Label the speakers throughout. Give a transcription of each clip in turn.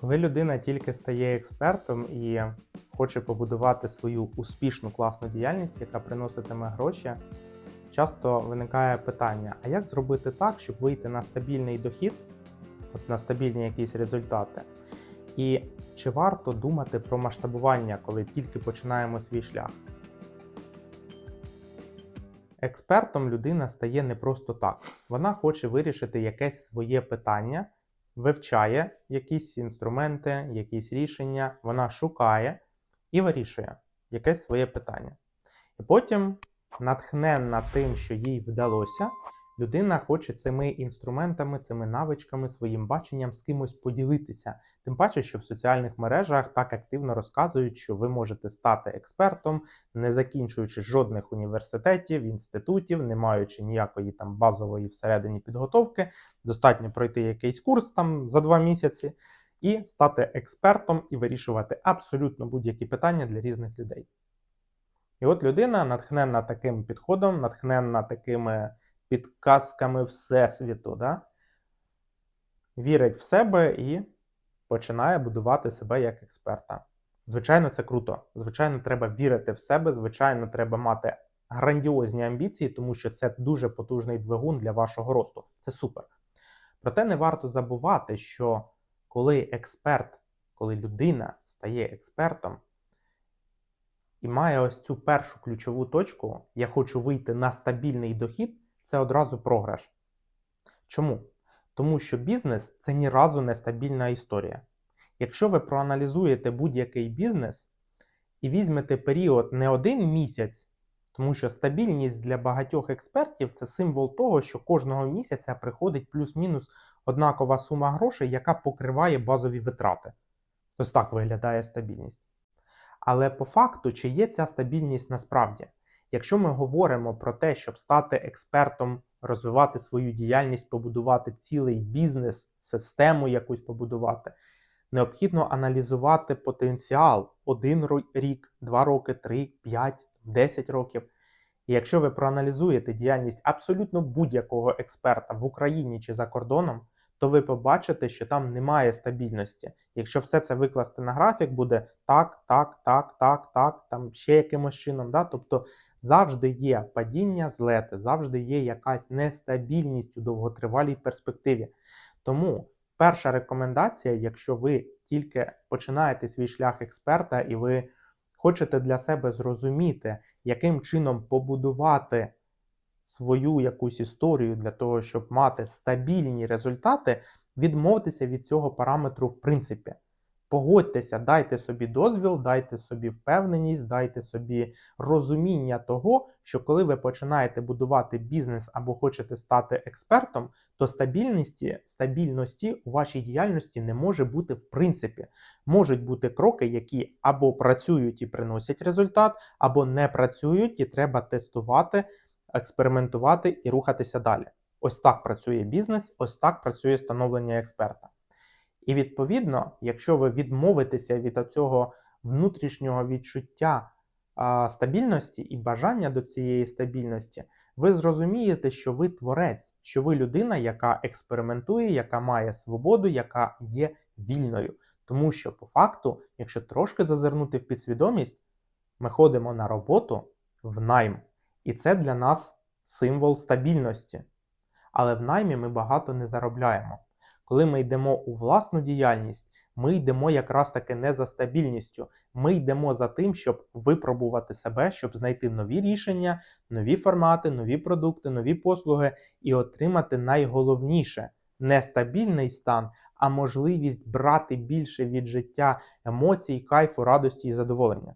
Speaker 1: Коли людина тільки стає експертом і хоче побудувати свою успішну класну діяльність, яка приноситиме гроші, часто виникає питання: а як зробити так, щоб вийти на стабільний дохід, от на стабільні якісь результати? І чи варто думати про масштабування, коли тільки починаємо свій шлях? Експертом людина стає не просто так. Вона хоче вирішити якесь своє питання, вивчає якісь інструменти, якісь рішення, вона шукає і вирішує якесь своє питання. І потім, натхненна тим, що їй вдалося, людина хоче цими інструментами, цими навичками, своїм баченням з кимось поділитися. Тим паче, що в соціальних мережах так активно розказують, що ви можете стати експертом, не закінчуючи жодних університетів, інститутів, не маючи ніякої там базової всередині підготовки, достатньо пройти якийсь курс там за два місяці і стати експертом і вирішувати абсолютно будь-які питання для різних людей. І от людина, натхненна таким підходом, натхненна такими підказками Всесвіту, да? вірить в себе і починає будувати себе як експерта. Звичайно, це круто. Звичайно, треба вірити в себе, звичайно, треба мати грандіозні амбіції, тому що це дуже потужний двигун для вашого росту. Це супер. Проте не варто забувати, що коли експерт, коли людина стає експертом і має ось цю першу ключову точку, я хочу вийти на стабільний дохід, це одразу програш. Чому? Тому що бізнес це ні разу не стабільна історія. Якщо ви проаналізуєте будь-який бізнес і візьмете період не один місяць, тому що стабільність для багатьох експертів це символ того, що кожного місяця приходить плюс-мінус однакова сума грошей, яка покриває базові витрати. Ось так виглядає стабільність. Але по факту, чи є ця стабільність насправді? Якщо ми говоримо про те, щоб стати експертом, розвивати свою діяльність, побудувати цілий бізнес, систему якусь побудувати, необхідно аналізувати потенціал один рік, два роки, три, п'ять, десять років. І якщо ви проаналізуєте діяльність абсолютно будь-якого експерта в Україні чи за кордоном, то ви побачите, що там немає стабільності. Якщо все це викласти на графік, буде так, так, так, так, так, там ще якимось чином. Да? Тобто завжди є падіння, злети, завжди є якась нестабільність у довготривалій перспективі. Тому перша рекомендація, якщо ви тільки починаєте свій шлях експерта і ви хочете для себе зрозуміти, яким чином побудувати свою якусь історію для того, щоб мати стабільні результати, відмовтеся від цього параметру в принципі. Погодьтеся, дайте собі дозвіл, дайте собі впевненість, дайте собі розуміння того, що коли ви починаєте будувати бізнес або хочете стати експертом, то стабільності, стабільності у вашій діяльності не може бути в принципі. Можуть бути кроки, які або працюють і приносять результат, або не працюють, і треба тестувати, експериментувати і рухатися далі. Ось так працює бізнес, ось так працює становлення експерта. І відповідно, якщо ви відмовитеся від цього внутрішнього відчуття стабільності і бажання до цієї стабільності, ви зрозумієте, що ви творець, що ви людина, яка експериментує, яка має свободу, яка є вільною. Тому що, по факту, якщо трошки зазирнути в підсвідомість, ми ходимо на роботу в найм. І це для нас символ стабільності. Але в наймі ми багато не заробляємо. Коли ми йдемо у власну діяльність, ми йдемо якраз таки не за стабільністю. Ми йдемо за тим, щоб випробувати себе, щоб знайти нові рішення, нові формати, нові продукти, нові послуги і отримати найголовніше не стабільний стан, а можливість брати більше від життя емоцій, кайфу, радості і задоволення.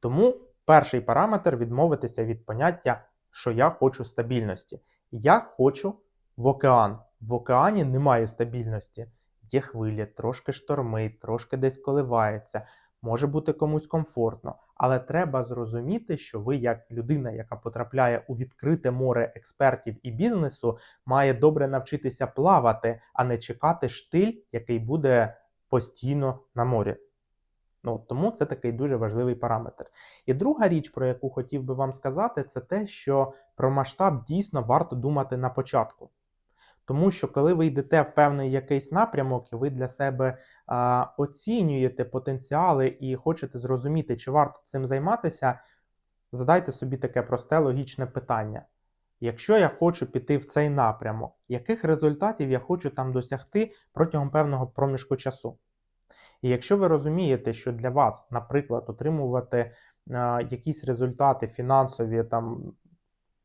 Speaker 1: Тому перший параметр відмовитися від поняття, що я хочу стабільності. Я хочу в океан. В океані немає стабільності. Є хвилі, трошки штормить, трошки десь коливається, може бути комусь комфортно. Але треба зрозуміти, що ви, як людина, яка потрапляє у відкрите море експертів і бізнесу, має добре навчитися плавати, а не чекати штиль, який буде постійно на морі. Ну, Тому це такий дуже важливий параметр. І друга річ, про яку хотів би вам сказати, це те, що про масштаб дійсно варто думати на початку. Тому що коли ви йдете в певний якийсь напрямок, і ви для себе а, оцінюєте потенціали і хочете зрозуміти, чи варто цим займатися, задайте собі таке просте логічне питання. Якщо я хочу піти в цей напрямок, яких результатів я хочу там досягти протягом певного проміжку часу? І якщо ви розумієте, що для вас, наприклад, отримувати е, якісь результати фінансові там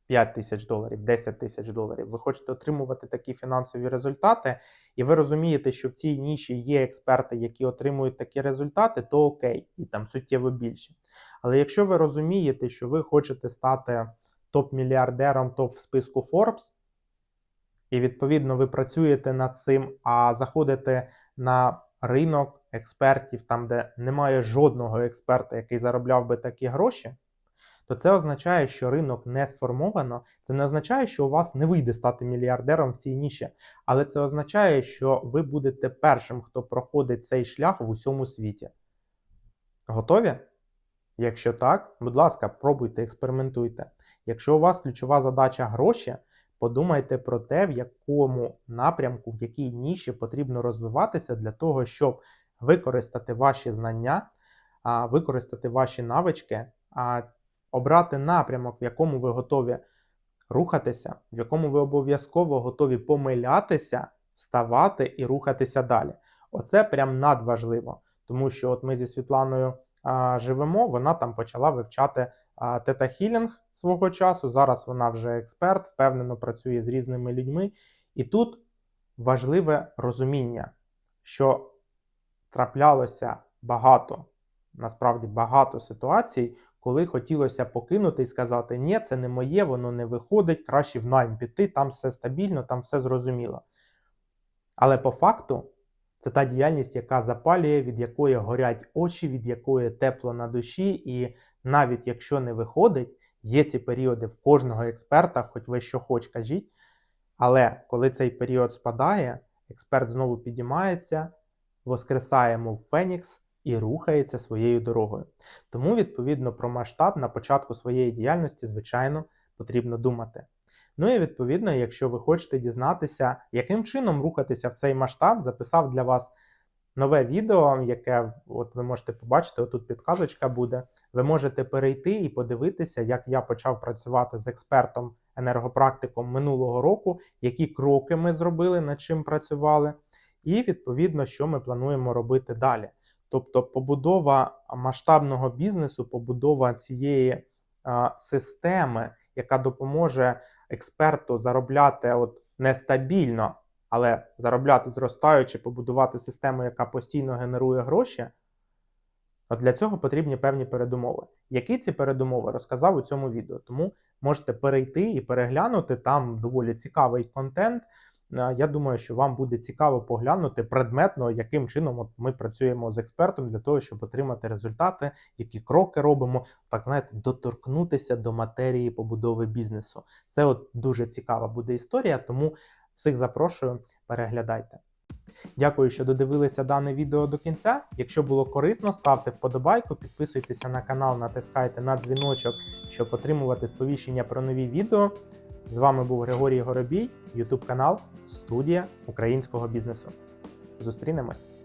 Speaker 1: 5 тисяч доларів, 10 тисяч доларів, ви хочете отримувати такі фінансові результати, і ви розумієте, що в цій ніші є експерти, які отримують такі результати, то окей, і там суттєво більше. Але якщо ви розумієте, що ви хочете стати топ-мільярдером топ в списку Forbes, і відповідно ви працюєте над цим, а заходите на ринок експертів, там, де немає жодного експерта, який заробляв би такі гроші, то це означає, що ринок не сформовано. Це не означає, що у вас не вийде стати мільярдером в цій ніші, але це означає, що ви будете першим, хто проходить цей шлях в усьому світі. Готові? Якщо так, будь ласка, пробуйте, експериментуйте. Якщо у вас ключова задача гроші, подумайте про те, в якому напрямку, в якій ніші потрібно розвиватися для того, щоб використати ваші знання, використати ваші навички, обрати напрямок, в якому ви готові рухатися, в якому ви обов'язково готові помилятися, вставати і рухатися далі. Оце прям надважливо, тому що от ми зі Світланою а, живемо, вона там почала вивчати тета-хілінг свого часу. Зараз вона вже експерт, впевнено працює з різними людьми. І тут важливе розуміння, що траплялося багато, насправді багато ситуацій, коли хотілося покинути і сказати, ні, це не моє, воно не виходить, краще в найм піти, там все стабільно, там все зрозуміло. Але по факту це та діяльність, яка запалює, від якої горять очі, від якої тепло на душі, і навіть якщо не виходить, є ці періоди в кожного експерта, хоч ви що хоч кажіть. Але коли цей період спадає, експерт знову підіймається, воскресає, мов Фенікс, і рухається своєю дорогою. Тому, відповідно, про масштаб на початку своєї діяльності, звичайно, потрібно думати. Ну і відповідно, якщо ви хочете дізнатися, яким чином рухатися в цей масштаб, записав для вас нове відео, яке от ви можете побачити, отут підказочка буде. Ви можете перейти і подивитися, як я почав працювати з експертом енергопрактиком минулого року, які кроки ми зробили, над чим працювали, і відповідно, що ми плануємо робити далі. Тобто побудова масштабного бізнесу, побудова цієї системи, яка допоможе експерту заробляти от нестабільно, але заробляти зростаючи, побудувати систему, яка постійно генерує гроші. От для цього потрібні певні передумови. Які ці передумови розказав у цьому відео. Тому можете перейти і переглянути там доволі цікавий контент. Е, Я думаю, що вам буде цікаво поглянути предметно, яким чином от ми працюємо з експертом для того, щоб отримати результати, які кроки робимо, так знаєте, доторкнутися до матерії побудови бізнесу. Це от дуже цікава буде історія, тому всіх запрошую, переглядайте. Дякую, що додивилися дане відео до кінця. Якщо було корисно, ставте вподобайку, підписуйтеся на канал, натискайте на дзвіночок, щоб отримувати сповіщення про нові відео. З вами був Григорій Горобій, YouTube канал Студія українського бізнесу. Зустрінемось!